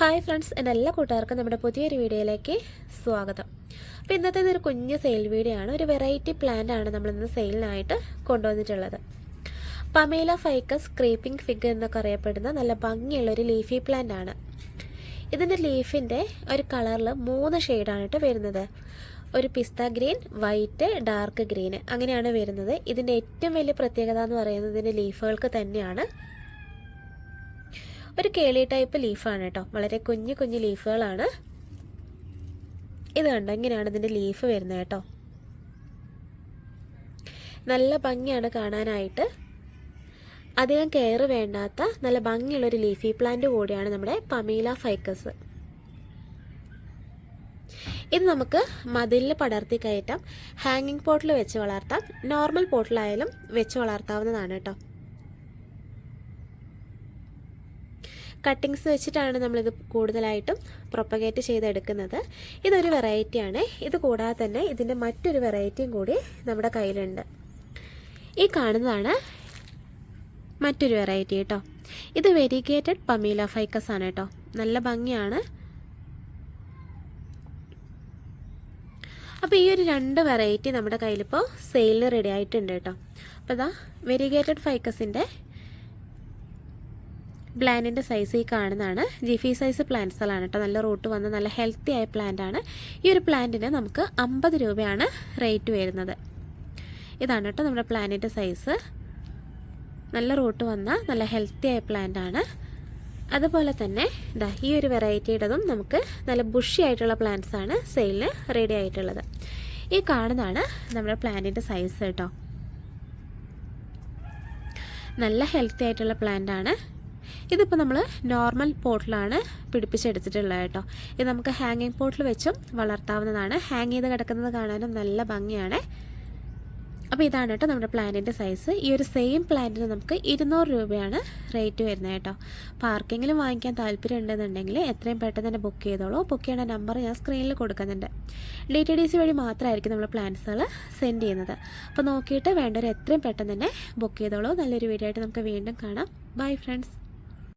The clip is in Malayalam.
ഹായ് ഫ്രണ്ട്സ് എന്റെ എല്ലാ കൂട്ടുകാർക്കും നമ്മുടെ പുതിയൊരു വീഡിയോയിലേക്ക് സ്വാഗതം. അപ്പോൾ ഇന്നത്തെ ഇതൊരു കുഞ്ഞ് സെയിൽ വീഡിയോ ആണ് ഒരു വെറൈറ്റി പ്ലാന്റ് ആണ് നമ്മളിന്ന് സെയിലിനായിട്ട് കൊണ്ടുവന്നിട്ടുള്ളത്. പമേല ഫൈക്കസ് ക്രീപ്പിംഗ് ഫിഗ് എന്നൊക്കെ അറിയപ്പെടുന്ന നല്ല ഭംഗിയുള്ള ഒരു ലീഫി പ്ലാന്റ് ആണ്. ഇതിന്റെ ലീഫിന്റെ ഒരു കളറിൽ മൂന്ന് ഷെയ്ഡാണ് കേട്ടോ വരുന്നത്. ഒരു പിസ്ത ഗ്രീൻ വൈറ്റ് ഡാർക്ക് ഗ്രീൻ അങ്ങനെയാണ് വരുന്നത്. ഇതിന്റെ ഏറ്റവും വലിയ പ്രത്യേകത എന്ന് പറയുന്നത് ഇതിന്റെ ലീഫുകൾക്ക് തന്നെയാണ്. ഒരു കേളി ടൈപ്പ് ലീഫാണ് കേട്ടോ വളരെ കുഞ്ഞു കുഞ്ഞു ലീഫുകളാണ് ഇത് കണ്ടോ ഇങ്ങനെയാണ് ഇതിന്റെ ലീഫ് വരുന്നത് കേട്ടോ നല്ല ഭംഗിയാണ് കാണാനായിട്ട്. അധികം കെയർ വേണ്ടാത്ത നല്ല ഭംഗിയുള്ളൊരു ലീഫി പ്ലാന്റ് കൂടിയാണ് നമ്മുടെ പമീല ഫൈക്കസ് ഇത് നമുക്ക് മതിലിൽ പടർത്തി കയറ്റാം. ഹാങ്ങിങ് പോട്ടിൽ വെച്ച് വളർത്താം. നോർമൽ പോട്ടിലായാലും വെച്ച് വളർത്താവുന്നതാണ് കേട്ടോ കട്ടിങ്സ് വെച്ചിട്ടാണ് നമ്മളിത് കൂടുതലായിട്ടും പ്രൊപ്പഗേറ്റ് ചെയ്തെടുക്കുന്നത്. ഇതൊരു വെറൈറ്റിയാണ് ഇത് കൂടാതെ തന്നെ ഇതിന്റെ മറ്റൊരു വെറൈറ്റിയും കൂടി നമ്മുടെ കയ്യിലുണ്ട്. ഈ കാണുന്നതാണ് മറ്റൊരു വെറൈറ്റി കേട്ടോ ഇത് വെരിഗേറ്റഡ് പമീല ഫൈക്കസ് ആണ് കേട്ടോ നല്ല ഭംഗിയാണ്. അപ്പോൾ ഈ ഒരു രണ്ട് വെറൈറ്റി നമ്മുടെ കയ്യിലിപ്പോൾ സെയിലിന് റെഡി ആയിട്ടുണ്ട് കേട്ടോ അപ്പോൾ ഇതാ വെരിഗേറ്റഡ് ഫൈക്കസിന്റെ പ്ലാന്റിന്റെ സൈസ് ഈ കാണുന്നതാണ്. ജിഫി സൈസ് പ്ലാന്റ്സുകളാണ് കേട്ടോ നല്ല റൂട്ട് വന്ന് നല്ല ഹെൽത്തി ആയ പ്ലാന്റ് ആണ്. ഈ ഒരു പ്ലാന്റിന് നമുക്ക് അമ്പത് രൂപയാണ് റേറ്റ് വരുന്നത്. ഇതാണ് കേട്ടോ നമ്മുടെ പ്ലാന്റിന്റെ സൈസ് നല്ല റൂട്ട് വന്ന നല്ല ഹെൽത്തി ആയ പ്ലാന്റ് ആണ്. അതുപോലെ തന്നെ ഇതാ ഈ ഒരു വെറൈറ്റിയുടേതും നമുക്ക് നല്ല ബുഷി ആയിട്ടുള്ള പ്ലാന്റ്സ് ആണ് സെയിലിന് റെഡി ആയിട്ടുള്ളത്. ഈ കാണുന്നതാണ് നമ്മുടെ പ്ലാന്റിന്റെ സൈസ് കേട്ടോ നല്ല ഹെൽത്തി ആയിട്ടുള്ള പ്ലാന്റ് ആണ്. ഇതിപ്പോൾ നമ്മൾ നോർമൽ പോട്ടിലാണ് പിടിപ്പിച്ചെടുത്തിട്ടുള്ളത് കേട്ടോ. ഇത് നമുക്ക് ഹാങ്ങിങ് പോട്ടിൽ വെച്ചും വളർത്താവുന്നതാണ്. ഹാങ് ചെയ്ത് കിടക്കുന്നത് കാണാനും നല്ല ഭംഗിയാണ്. അപ്പോൾ ഇതാണ് കേട്ടോ നമ്മുടെ പ്ലാന്റിന്റെ സൈസ് ഈ ഒരു സെയിം പ്ലാന്റിന് നമുക്ക് ഇരുന്നൂറ് രൂപയാണ് റേറ്റ് വരുന്നത് കേട്ടോ. പാർക്കിങ്ങിലും വാങ്ങിക്കാൻ താല്പര്യം ഉണ്ടെന്നുണ്ടെങ്കിൽ എത്രയും പെട്ടെന്ന് തന്നെ ബുക്ക് ചെയ്തോളൂ. ബുക്ക് ചെയ്യേണ്ട നമ്പർ ഞാൻ സ്ക്രീനിൽ കൊടുക്കുന്നുണ്ട്. ഡി ടി ഡി സി വഴി മാത്രമായിരിക്കും നമ്മൾ പ്ലാൻസുകൾ സെൻഡ് ചെയ്യുന്നത്. അപ്പോൾ നോക്കിയിട്ട് വേണ്ടവർ എത്രയും പെട്ടെന്ന് തന്നെ ബുക്ക് ചെയ്തോളൂ. നല്ലൊരു വീഡിയോ ആയിട്ട് നമുക്ക് വീണ്ടും കാണാം. Bye friends